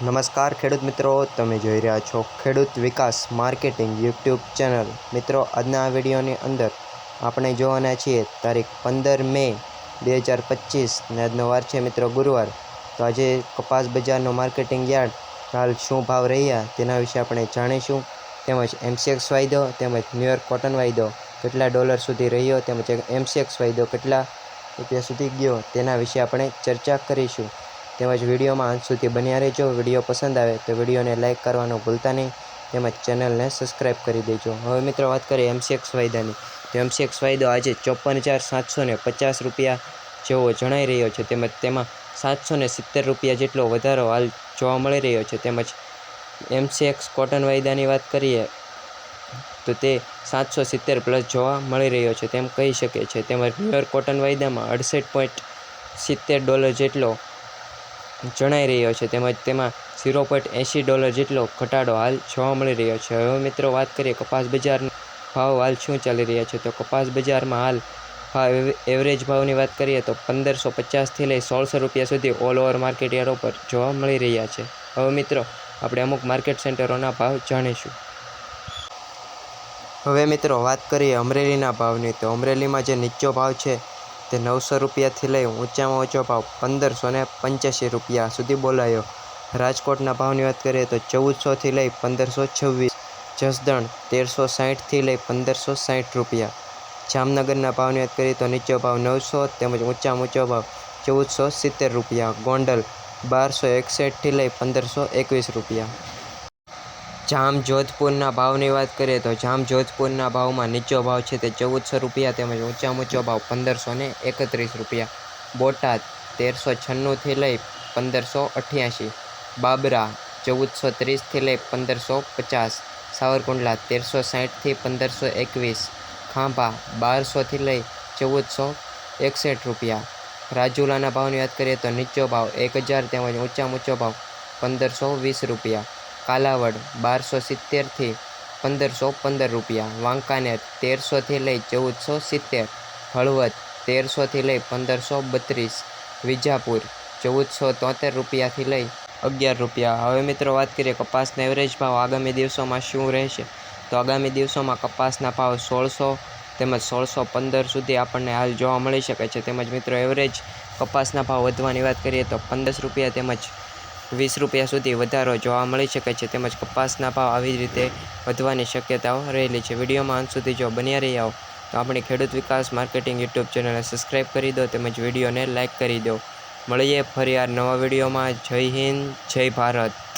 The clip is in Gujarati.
નમસ્કાર ખેડૂત મિત્રો, તમે જોઈ રહ્યા છો ખેડૂત વિકાસ માર્કેટિંગ યુટ્યુબ ચેનલ. મિત્રો, આજના આ વિડીયોની અંદર આપણે જોવાના છીએ તારીખ પંદર મે બે હજાર પચીસ ને આજનો વાર છે મિત્રો ગુરુવાર. તો આજે કપાસ બજારનો માર્કેટિંગ યાર્ડ હાલ શું ભાવ રહ્યા તેના વિશે આપણે જાણીશું. તેમજ એમસીએક્સ વાયદો તેમજ ન્યુયોર્ક કોટન વાયદો કેટલા ડોલર સુધી રહ્યો તેમજ એમસીએક્સ વાયદો કેટલા રૂપિયા સુધી ગયો તેના વિશે આપણે ચર્ચા કરીશું. તેમજ વિડીયોમાં અંત સુધી બન્યા રહેજો. વીડિયો પસંદ આવે તો વિડીયોને લાઇક કરવાનું ભૂલતા નહીં. તેમજ ચેનલને સબસ્ક્રાઈબ કરી દેજો. હવે મિત્રો વાત કરીએ એમસીએક્સ વાયદાની. તો એમસીએક્સ વાયદો આજે ચોપન હજાર સાતસો ને પચાસ રૂપિયા જેવો જણાઈ રહ્યો છે. તેમજ તેમાં સાતસો ને સિત્તેર રૂપિયા જેટલો વધારો હાલ જોવા મળી રહ્યો છે. તેમજ એમસીએક્સ કોટન વાયદાની વાત કરીએ તો તે સાતસો સિત્તેર પ્લસ જોવા મળી રહ્યો છે. તેમ કહી શકે છે. તેમજ ન્યુયોર્ક કોટન વાયદામાં અડસઠ પોઈન્ટ સિત્તેર ડોલર જેટલો જણાઈ રહ્યો છે. તેમજ તેમાં ઝીરો પોઈન્ટ એંશી ડોલર જેટલો ઘટાડો હાલ જોવા મળી રહ્યો છે. હવે મિત્રો વાત કરીએ કપાસ બજારના ભાવ હાલ શું ચાલી રહ્યા છે? તો કપાસ બજારમાં હાલ ભાવ એવરેજ ભાવની વાત કરીએ તો પંદરસો પચાસથી લઈ સોળસો રૂપિયા સુધી ઓલ ઓવર માર્કેટ યાર્ડો પર જોવા મળી રહ્યા છે. હવે મિત્રો આપણે અમુક માર્કેટ સેન્ટરોના ભાવ જાણીશું. હવે મિત્રો વાત કરીએ અમરેલીના ભાવની. તો અમરેલીમાં જે નીચો ભાવ છે તે નવસો રૂપિયાથી લઈ ઊંચામાં ઊંચો ભાવ પંદરસો ને પંચ્યાસી રૂપિયા સુધી બોલાયો. રાજકોટના ભાવની વાત કરીએ તો ચૌદસોથી લઈ પંદરસો છવ્વીસ, જસદણ તેરસો સાહીઠથી લઈ પંદરસો સાહીઠ રૂપિયા. જામનગરના ભાવની વાત કરીએ તો નીચો ભાવ નવસો તેમજ ઊંચામાં ઊંચો ભાવ ચૌદસો સિત્તેર રૂપિયા. ગોંડલ બારસો એકસઠથી લઈ પંદરસો એકવીસ રૂપિયા. જામ જોધપુરના ભાવની વાત કરીએ તો જામ જોધપુરના ભાવમાં નીચો ભાવ છે તે ચૌદસો રૂપિયા તેમજ ઊંચામાં ઊંચો ભાવ પંદરસો ને એકત્રીસ રૂપિયા. બોટાદ તેરસો છન્નુંથી લઈ પંદરસો અઠ્યાસી. બાબરા ચૌદસો ત્રીસથી લઈ પંદરસો પચાસ. સાવરકુંડલા તેરસો સાહીઠથી પંદરસો એકવીસ. ખાંભા બારસોથી લઈ ચૌદસો એકસઠ રૂપિયા. રાજુલાના ભાવની વાત કરીએ તો નીચો ભાવ એક હજાર તેમજ ઊંચામાં ઊંચો ભાવ પંદરસો વીસ રૂપિયા. કાલાવડ બારસો સિત્તેરથી પંદરસો પંદર રૂપિયા, વાંકાનેર તેરસોથી લઈ ચૌદસો સિત્તેર, હળવદ તેરસોથી લઈ પંદરસો બત્રીસ, વિજાપુર ચૌદસો તોતેર રૂપિયાથી લઈ અગિયાર રૂપિયા. હવે મિત્રો વાત કરીએ કપાસના એવરેજ ભાવ આગામી દિવસોમાં શું રહેશે? તો આગામી દિવસોમાં કપાસના ભાવ સોળસો તેમજ સોળસો પંદર સુધી આપણને હાલ જોવા મળી શકે છે. તેમજ મિત્રો એવરેજ કપાસના ભાવ વધવાની વાત કરીએ તો પંદરસ રૂપિયા તેમજ વીસ રૂપિયા સુધી વધારો જોવા મળી શકે છે. તેમજ કપાસના ભાવ આવી રીતે વધવાની શક્યતાઓ રહેલી છે. વિડીયોમાં અંત સુધી જો બન્યા રહ્યા તો આપણી ખેડૂત વિકાસ માર્કેટિંગ યુટ્યુબ ચેનલને સબસ્ક્રાઈબ કરી દો તેમજ વિડીયોને લાઇક કરી દો. મળીએ ફરી આ નવા વિડીયોમાં. જય હિન્દ, જય ભારત.